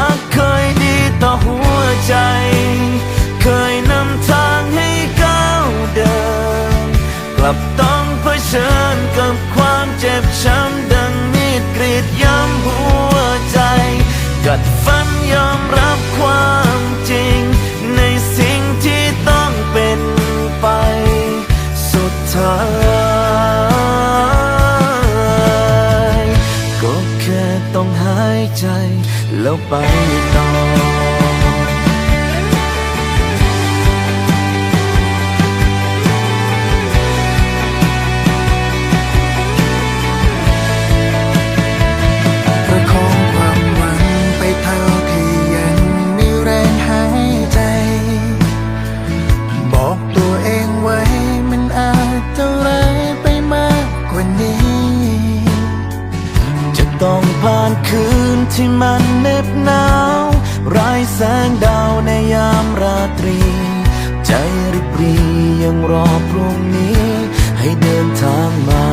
ก ท้ายก็แค่ต้องหายใจแล้วไปต่อ ต้องผ่านคืนที่มันเหน็บหนาวไร้แสงดาวในยามราตรี ใจริบรียังรอพรุ่งนี้ ให้เดินทางมา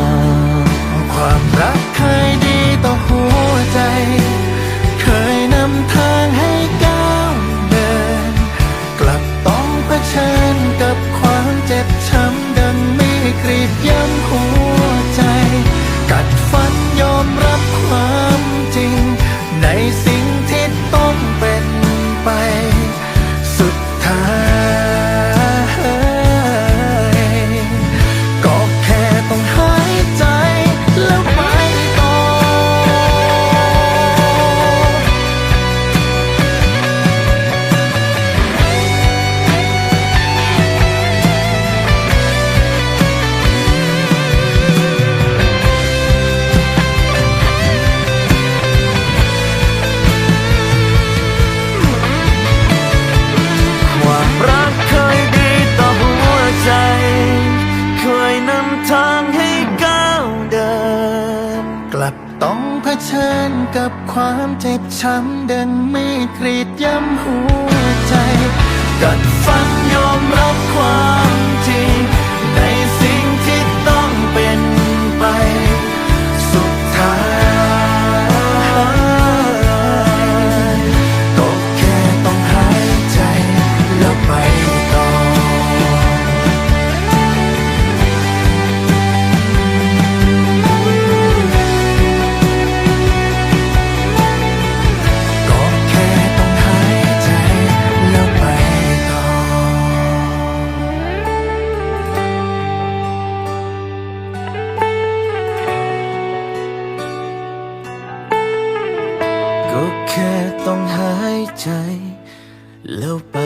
กับความเจ็บช้ำเดินมีกรีดย้ำหัวใจ กัดฟันยอมรับความ ใจ แล้วไป